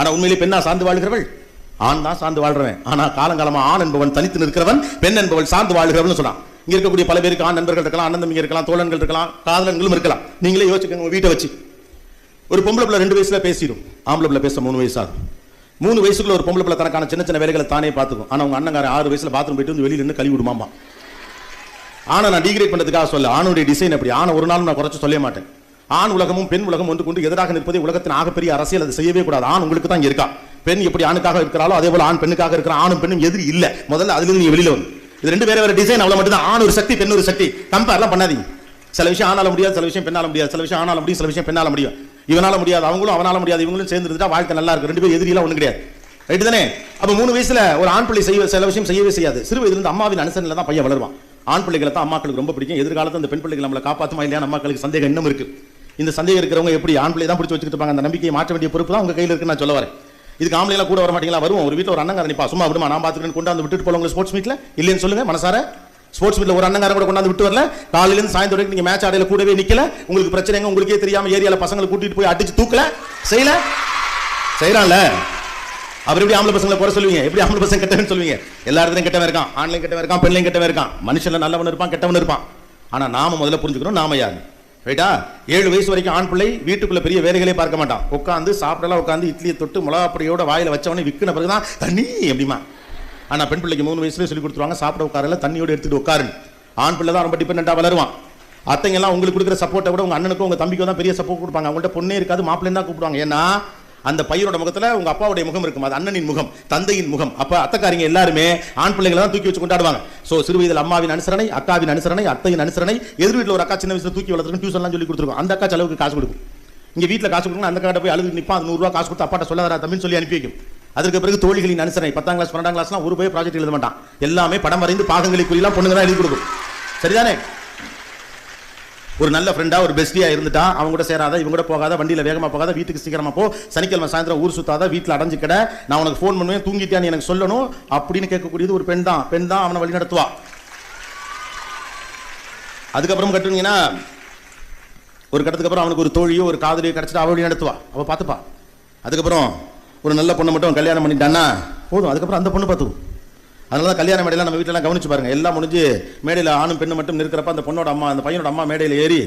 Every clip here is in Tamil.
ஆனா உண்மையிலே பெண்ணா சார்ந்து வாழ்கிறவள்? ஆண் தான் சார்ந்து வாழ்றவன். ஆனா காலங்காலமா ஆண் என்பவன் தனித்து நிற்கிறவன் பெண் என்பவள் சார்ந்து வாழ்கிறவன் சொன்னான். இங்க இருக்கக்கூடிய பல பேருக்கு ஆண் நண்பர்கள் இருக்கலாம் அண்ணன் இருக்கலாம் தோழன்கள் இருக்கலாம் காதலன்களும் இருக்கலாம். நீங்களே யோசிச்சுக்கோங்க உங்க வீட்டை வச்சு. ஒரு பொம்பளை பிள்ளை ரெண்டு வயசுல பேசிடும். ஆம்பளை பிள்ளை பேச மூணு வயசு ஆகும் மூணு வயசுக்குள்ள ஒரு பொம்பளை பிள்ளை தனக்கான சின்ன சின்ன வேலைகளை தானே பார்த்துக்கும். ஆனா உங்க அண்ணங்கார ஆறு வயசுல பாத்ரூம் போயிட்டு வந்து வெளியில நின்று கழுவி விடுமாமா ஆனா நான் டிகிரேட் பண்ணதுக்காக சொல்ல ஆணுடைய டிசைன் அப்படி. ஆனா ஒரு நாள் நான் குறைச்சு சொல்ல மாட்டேன். ஆண் உலகமும் பெண் உலகம் ஒன்று கொண்டு எதிராக நிற்பதே உலகத்தின் ஆகப்பெரிய அரசியல் அதை செய்யவே கூடாது. ஆண் உங்களுக்கு தான் இருக்கா? பெண் எப்படி ஆணுக்காக இருக்கிறாலோ அதே போல ஆண் பெண்ணுக்காக இருக்கிற ஆணும் பெண்ணும் எதிரி இல்ல. முதல்ல அதுல நீங்க வெளியில வந்து. இது ரெண்டு வேற வேற டிசைன் அவ்வளவு மட்டும் தான் ஆண் ஒரு சக்தி பெண் ஒரு சக்தி. கம்பேர்லாம் பண்ணாதீங்க. சில விஷயம் ஆனால முடியாது சில விஷயம் பெண்ணால முடியாது. சில விஷயம் ஆனால முடியும் சில விஷயம் பெண்ணால முடியும். இவனால முடியாது அவங்களும் அவனால முடியாது. இவங்களும் சேர்ந்து வாழ்க்கை நல்லா இருக்கு. ரெண்டு பேரும் எதிரியெல்லாம் ஒண்ணு கிடையாது. ரைட்டு தானே? அப்ப மூணு வயசுல ஒரு ஆண் பிள்ளை செய்ய சில விஷயம் செய்யவே செய்யாது. சிறு வயதுல அம்மாவின் அனுசரணையில தான் பையன் வளருவான். ஆண் பிள்ளைகளை தான் அம்மாக்களுக்கு ரொம்ப பிடிக்கும். எதிர்காலத்தில் அந்த பெண் பிள்ளைகள் நம்மளை காப்பாற்றுமா இல்லையா அம்மாக்களுக்கு சந்தேகம் இன்னும் இருக்கு. இந்த சந்தேகம் இருக்கிறவங்க எப்படி ஆண் பிள்ளை தான் பிடிச்சி வச்சுக்கிட்டு அந்த நம்பிக்கையை மாற்ற வேண்டிய பொறுப்பு தான் உங்க கையில் இருக்குன்னு நான் சொல்ல வரேன். இதுக்கு ஆம்பளை கூட வர மாட்டீங்களா? வருவோம். ஒரு வீட்டில் ஒரு அண்ணங்காரன் நிப்பா. சும்மா விடுமா நான் பாத்துக்கிறேன் கொண்டாந்து விட்டுட்டு போல ஸ்போர்ட்ஸ் மீட்ல இல்லைன்னு சொல்லுங்க மனசார. ஸ்போர்ட்ஸ் மீட்ல ஒரு அண்ணங்காரன் கூட கொண்டாந்து விட்டு வரல. காலையிலேருந்து சாயந்தரம் வரைக்கும் நீங்க மேட்ச் ஆடையில கூடவே நிக்கல. உங்களுக்கு பிரச்சனைங்க உங்களுக்கே தெரியாம ஏரியால பசங்களை கூட்டிட்டு போய் அடிச்சு தூக்கல. செய்யல? செய்யறான்ல. அவர் எப்படி ஆம்பளை பசங்களை குறை சொல்லுவீங்க? எப்படி ஆம்பளை பசங்க கெட்டவன் சொல்லுவீங்க? எல்லா இடத்துலயும் கெட்டவன் இருக்கான். ஆன்லைன் கெட்டவன் இருக்கான் பெண்ணையும் கெட்டவன் இருக்கான். மனுஷனில் நல்லவன் இருப்பான் கெட்டவன் இருப்பான். ஆனா நாம முதல்ல புரிஞ்சுக்கணும் நாம யாரு? ரைட்டா ஏழு வயசு வரைக்கும் ஆண் பிள்ளை வீட்டுக்குள்ள பெரிய வேலைகளே பார்க்க மாட்டான். உட்காந்து சாப்பிடலாம் உட்காந்து இட்லியை தொட்டு மிளகாப்பொடியோட வாயில வச்சவனே விற்கின பிறகுதான் தண்ணி! அப்படிமா ஆனா பெண் பிள்ளைக்கு மூணு வயசுல சொல்லி கொடுத்துருவாங்க சாப்பிட உட்காரல தண்ணியோட எடுத்துட்டு உட்காருன்னு. ஆண் பிள்ளை தான் ரொம்ப டிபெண்டாக வளருவான். அத்தைங்க எல்லாம் உங்களுக்கு கொடுக்குற சப்போர்ட்டை விட உங்க அண்ணனுக்கும் உங்க தம்பிக்கும் தான் பெரிய சப்போர்ட் கொடுப்பாங்க. அவங்கள்ட்ட பொண்ணே இருக்காது மாப்பிள்ளை தான் கூப்பிடுவாங்க. ஏன்னா அந்த பையனோட முகத்தில் உங்கள் அப்பாவுடைய முகம் இருக்கும். அது அண்ணனின் முகம் தந்தையின் முகம். அப்போ அத்தைக்காரிங்க எல்லாருமே ஆண் பிள்ளைங்களை தான் தூக்கி வச்சு கொண்டாடுவாங்க. ஸோ சிறு வயதில் அம்மாவின் அனுசரணை அக்காவின் அனுசரணை அத்தையின் அனுசரணை எதிர் வீட்டில் ஒரு அக்கா சின்ன வயசுல தூக்கி வளர்த்துருக்கு டியூஷன்லாம் சொல்லி கொடுத்துருக்கோம். அந்த அக்கா செலவுக்கு காசு கொடுக்கும். இங்கே வீட்டில் காசு கொடுக்கணும் அந்த காட்ட போய் அழுது நிற்பா அது நூறுரூவா காசு கொடுத்து அப்பாட்ட சொல்லாதரா தம்பின்னு சொல்லி அனுப்பி வைக்கும். அதற்கு பிறகு தோழிகளின் அனுசரணை பத்தாம் கிளாஸ் பன்னெண்டாம் கிளாஸ்லாம் ஒரு போய் ப்ராஜெக்ட் எழுத மாட்டான். எல்லாமே படம் வரைந்து பாகங்களை குறியெல்லாம் பொண்ணுங்க தான் எழுதி கொடுக்கும். சரிதானே? ஒரு நல்ல ஃப்ரெண்டா ஒரு பெஸ்டியா இருந்துட்டான் அவங்க கூட சேராத இவங்க கூட போகாத வண்டியில வேகமா போகாத வீட்டுக்கு சீக்கிரமா போ சனிக்கிழமை சாயந்தரம் ஊர் சுத்தாத வீட்டில் அடைஞ்சு கிட நான் உனக்கு ஃபோன் பண்ணுவேன் தூங்கிட்டியான்னு எனக்கு சொல்லணும் அப்படின்னு கேட்கக்கூடியது ஒரு பெண் தான். பெண் தான் அவனை வழி நடத்துவா அதுக்கப்புறம் கட்டுனீங்கன்னா ஒரு கட்டத்துக்கு அப்புறம் அவனுக்கு ஒரு தோழியோ ஒரு காதலியோ கிடச்சிட்டு அவள் வழி நடத்துவா அவள் பார்த்துப்பா. அதுக்கப்புறம் ஒரு நல்ல பொண்ணை மட்டும் கல்யாணம் பண்ணிட்டான்னா போதும். அதுக்கப்புறம் அந்த பொண்ணு பார்த்துக்கும். அதனால தான் கல்யாண மேடையில் நம்ம வீட்டிலலாம் கவனிச்சு பாருங்கள் எல்லாம் முடிஞ்சு மேடையில் ஆணும் பெண்ணு மட்டும் நிற்கிறப்ப அந்த பொண்ணோட அம்மா அந்த பையனோட அம்மா மேடையில் ஏறி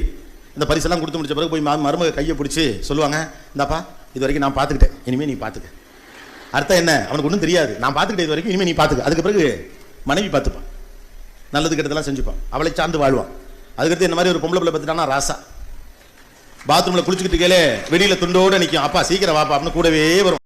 இந்த பரிசெல்லாம் கொடுத்து முடிச்ச பிறகு போய் மருமக கையை பிடிச்சி சொல்லுவாங்க இந்தாப்பா இது வரைக்கும் நான் பார்த்துக்கிட்டேன் இனிமேல் நீ பார்த்துக்க அர்த்தம் என்ன? அவனுக்கு ஒன்றும் தெரியாது. நான் பார்த்துக்கிட்டே இது வரைக்கும் இனிமேல் நீ பார்த்துக்க அதுக்கு பிறகு மனைவி பார்த்துப்பான் நல்லது கெட்டதெல்லாம் செஞ்சுப்பான். அவளை சார்ந்து வாழ்வான். அதுக்கடுத்து இந்த மாதிரி ஒரு பொம்பளை பிள்ளை பார்த்துட்டானா ராசா. பாத்ரூமில் குளிச்சுக்கிட்டு கேளே வெளியில் துண்டோடு நிற்கும் அப்பா சீக்கிரம் வாப்பா அப்படின்னு கூடவே வரும்.